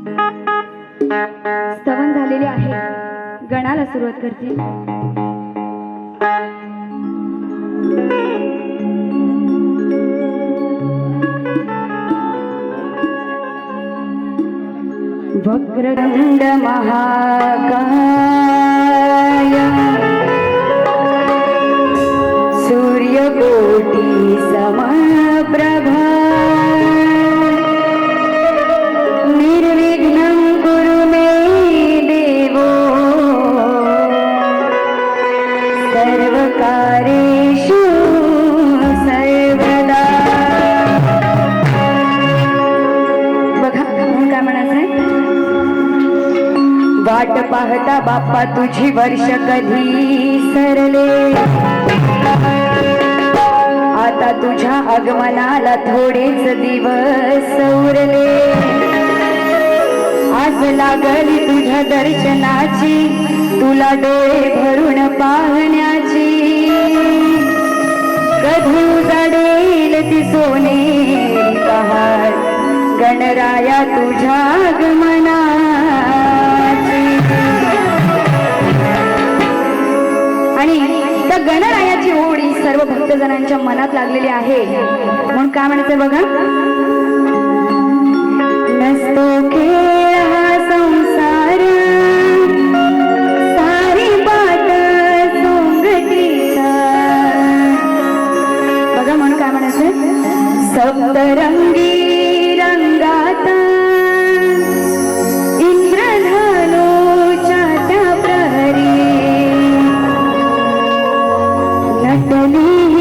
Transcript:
स्तवन झालेले आहे. गणाला सुरुवात करते. वक्रतुंड महाकाय सूर्यकोटी समा पाहता बाप्पा तुझी वर्ष कधी सरले? आता तुझ्या आगमनाला थोडेच दिवस उरले. आज लागली तुझ्या दर्शनाची तुला डोळे भरून पाहण्याची. कधी उजाडेल ती सोने पहाड गणराया तुझ्या आगमना गणरायाची ओढ सर्व भक्तजनांच्या मनात लागलेली आहे. म्हणून काय म्हणायचं बघा? नसतो खेळ. बदली